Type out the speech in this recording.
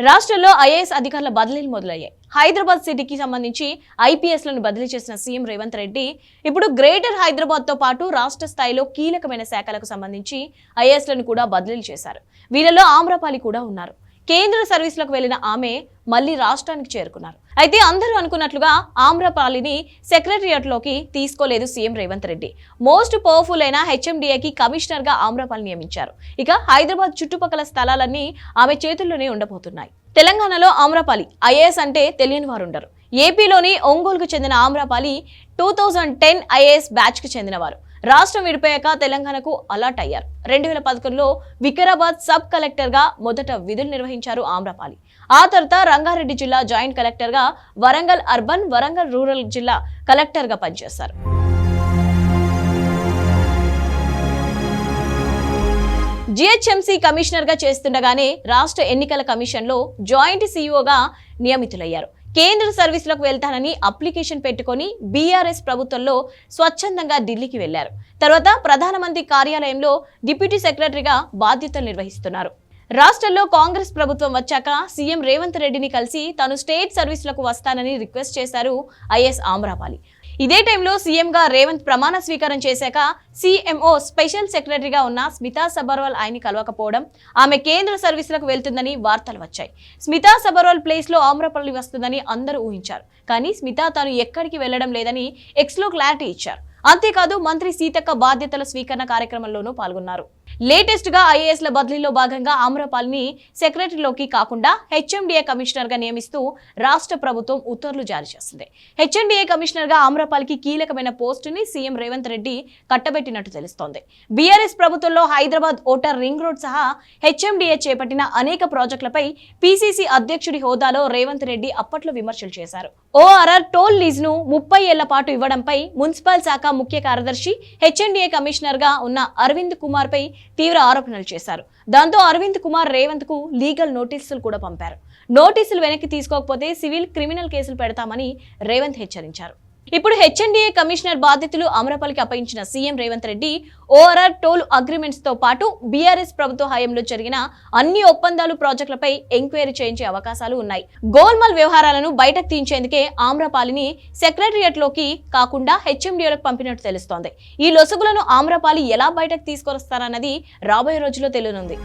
రాష్ట్రంలో ఐఏఎస్ అధికారుల బదిలీలు మొదలయ్యాయి. హైదరాబాద్ సిటీకి సంబంధించి ఐపీఎస్లను బదిలీ చేసిన సీఎం రేవంత్ రెడ్డి ఇప్పుడు గ్రేటర్ హైదరాబాద్తో పాటు రాష్ట్ర స్థాయిలో కీలకమైన శాఖలకు సంబంధించి ఐఏఎస్లను కూడా బదిలీలు చేశారు. వీళ్ళలో ఆమ్రపాలి కూడా ఉన్నారు. కేంద్ర సర్వీసులకు వెళ్ళిన ఆమె మళ్ళీ రాష్ట్రానికి చేరుకున్నారు. అయితే అందరూ అనుకున్నట్లుగా ఆమ్రపాలిని సెక్రటరియట్లోకి తీసుకోలేదు CM Revanth Reddy. Most powerful అయిన హెచ్ఎండిఏకి కమిషనర్గా ఆమ్రపాలి నియమించారు. ఇక హైదరాబాద్ చుట్టుపక్కల స్థలాలన్నీ ఆమె చేతుల్లోనే ఉండబోతున్నాయి. తెలంగాణలో ఆమ్రపాలి ఐఏఎస్ అంటే తెలియని వారు ఉండరు ఏపీలోని ఒంగోలుకు చెందిన Amrapali two thousand ten IAS బ్యాచ్కి చెందినవారు. రాష్ట్రం విడిపోయాక తెలంగాణకు అలర్ట్ అయ్యారు. రెండు వేల పదకొండులో వికారాబాద్ సబ్ కలెక్టర్గా మొదట విధులు నిర్వహించారు ఆమ్రపాలి. ఆ తర్వాత రంగారెడ్డి జిల్లా జాయింట్ కలెక్టర్గా వరంగల్ అర్బన్ వరంగల్ రూరల్ జిల్లా కలెక్టర్గా పనిచేశారు. జిహెచ్ఎంసీ కమిషనర్గా చేస్తుండగానే రాష్ట్ర ఎన్నికల కమిషన్లో జాయింట్ సీఈఓగా నియమితులయ్యారు. కేంద్ర సర్వీసులకు వెళ్తానని అప్లికేషన్ పెట్టుకొని బీఆర్ఎస్ ప్రభుత్వంలో స్వచ్ఛందంగా ఢిల్లీకి వెళ్ళారు. తర్వాత ప్రధానమంత్రి కార్యాలయంలో డిప్యూటీ సెక్రటరీగా బాధ్యతలు నిర్వహిస్తున్నారు. రాష్ట్రంలో కాంగ్రెస్ ప్రభుత్వం వచ్చాక సీఎం రేవంత్ రెడ్డిని కలిసి తాను స్టేట్ సర్వీసులకు వస్తానని రిక్వెస్ట్ చేశారు ఐఎస్ ఆమ్రాపాలి. ఇదే టైంలో సీఎంగా రేవంత్ ప్రమాణ స్వీకారం చేశాక సీఎంఓ స్పెషల్ సెక్రటరీగా ఉన్న స్మితా సబర్వాల్ ఆయన్ని కలవకపోవడం ఆమె కేంద్ర సర్వీసులకు వెళ్తుందని వార్తలు వచ్చాయి. స్మితా సబర్వాల్ ప్లేస్లో ఆమ్రపల్లి వస్తుందని అందరూ ఊహించారు. కానీ స్మితా తాను ఎక్కడికి వెళ్ళడం లేదని ఎక్స్లో క్లారిటీ ఇచ్చారు. అంతేకాదు మంత్రి సీతక్క బాధ్యతల స్వీకరణ కార్యక్రమంలోనూ పాల్గొన్నారు. లేటెస్ట్గా ఐఏఎస్ ల బదిలీలో భాగంగా ఆమ్రపాల్ని సెక్రటరీలోకి కాకుండా హెచ్ఎండిఏ కమిషనర్గా నియమిస్తూ రాష్ట్ర ప్రభుత్వం ఉత్తర్వులు జారీ చేసింది. హెచ్ఎండిఏ కమిషనర్గా ఆమ్రపాల్కి కీలకమైన పోస్టుని సీఎం రేవంత్ రెడ్డి కట్టబెట్టినట్టు తెలుస్తోంది. బీఆర్ఎస్ ప్రభుత్వంలో హైదరాబాద్ ఓటర్ రింగ్ రోడ్ సహా హెచ్ఎండిఏ చేపట్టిన అనేక ప్రాజెక్టులపై పీసీసీ అధ్యక్షుడి హోదాలో రేవంత్ రెడ్డి అప్పట్లో విమర్శలు చేశారు. ఓఆర్ఆర్ టోల్ లీజ్ను ముప్పై ఏళ్ళ పాటు ఇవ్వడంపై మున్సిపల్ శాఖ ముఖ్య కార్యదర్శి హెచ్ఎండిఏ కమిషనర్గా ఉన్న అరవింద్ కుమార్ పై తీవ్ర ఆరోపణలు చేశారు. దాంతో అరవింద్ కుమార్ రేవంత్కు లీగల్ నోటీసులు కూడా పంపారు. నోటీసులు వెనక్కి తీసుకోకపోతే సివిల్ క్రిమినల్ కేసులు పెడతామని రేవంత్ హెచ్చరించారు. ఇప్పుడు హెచ్ఎండిఏ కమిషనర్ బాధ్యతలు అమరపల్లికి అప్పగించిన CM Revanth Reddy ORR toll అగ్రిమెంట్స్తో పాటు బీఆర్ఎస్ ప్రభుత్వ హయాంలో జరిగిన అన్ని ఒప్పందాలు ప్రాజెక్టులపై ఎంక్వైరీ చేయించే అవకాశాలు ఉన్నాయి. గోల్మాల్ వ్యవహారాలను బయటకు తీయించేందుకే ఆమ్రపాలిని సెక్రటరియట్లోకి కాకుండా హెచ్ఎండిఏలకు పంపినట్టు తెలుస్తోంది. ఈ లొసుగులను ఆమ్రపాలి ఎలా బయటకు తీసుకొస్తారన్నది రాబోయే రోజుల్లో తెలియనుంది.